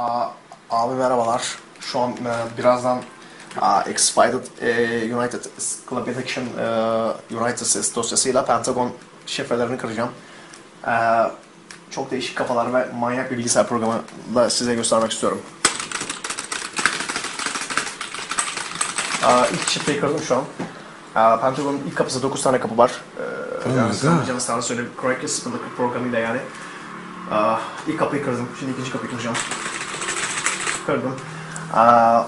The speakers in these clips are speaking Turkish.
Aa, abi merhabalar. Şu an e, birazdan aa, Expited e, United Club Edition e, United dosyasıyla Pentagon şifrelerini kıracağım. E, çok değişik kafalar ve manyak bir bilgisayar programı da size göstermek istiyorum. Aa, ilk şifreyi kırdım şu an. Aa, Pentagon'un ilk kapısı 9 tane kapı var. Ee, yani size anlayacağınız tarzda söyleyeyim. Bir programıyla yani. Aa, ilk kapıyı kırdım. Şimdi ikinci kapıyı kıracağım. Aa,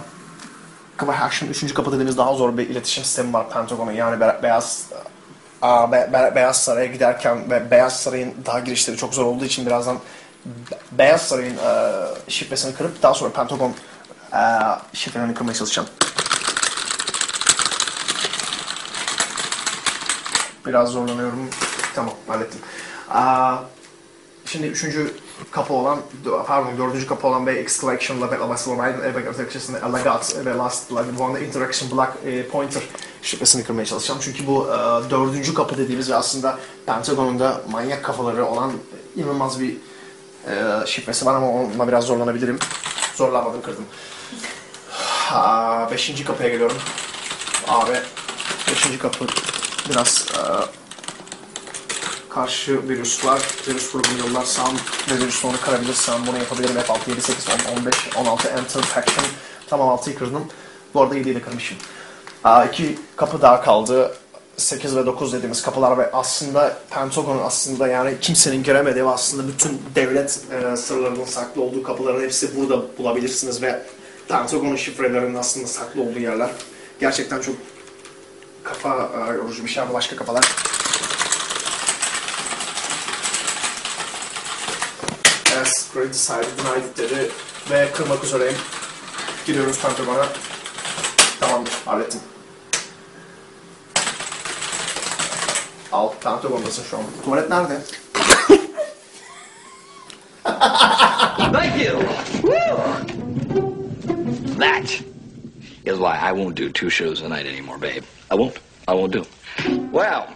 Kapı Action 3. kapı dediğimiz daha zor bir iletişim sistemi var Pentagon'un. Yani be- beyaz be- be- Beyaz Saray'a giderken ve Beyaz Saray'ın daha girişleri çok zor olduğu için birazdan Be- Beyaz Saray'ın e, şifresini kırıp daha sonra Pentagon e, şifrelerini kırmaya çalışacağım. Biraz zorlanıyorum. Tamam hallettim. Aa, şimdi üçüncü kapı olan, pardon dördüncü kapı olan ve X Collection'la ve One Airbag Protection'ın Legat ve Last bu anda Interaction Black e, Pointer şifresini kırmaya çalışacağım. Çünkü bu e, dördüncü kapı dediğimiz ve aslında Pentagon'un da manyak kafaları olan inanılmaz bir e, şifresi var ama onunla biraz zorlanabilirim. Zorlanmadım kırdım. Aa, beşinci kapıya geliyorum. Abi beşinci kapı biraz e, karşı virüs var. Virüs grubunu yollarsam ve virüs onu kırabilirsem bunu yapabilirim. F6, 7, 8, 10, 15, 16, Enter, Faction. Tamam 6'yı kırdım. Bu arada 7'yi de kırmışım. Aa, iki kapı daha kaldı. 8 ve 9 dediğimiz kapılar ve aslında Pentagon'un aslında yani kimsenin giremediği ve aslında bütün devlet e, sırlarının saklı olduğu kapıların hepsi burada bulabilirsiniz ve Pentagon'un şifrelerinin aslında saklı olduğu yerler. Gerçekten çok kafa e, yorucu bir şey ama başka kafalar. As Great Decided Denied ve kırmak üzereyim. Gidiyoruz Pentagon'a. Tamamdır, hallettim. Al, Pentagon'dasın şu an. Tuvalet nerede? Thank you. Woo! That is why I won't do two shows a night anymore, babe. I won't. I won't do. Well,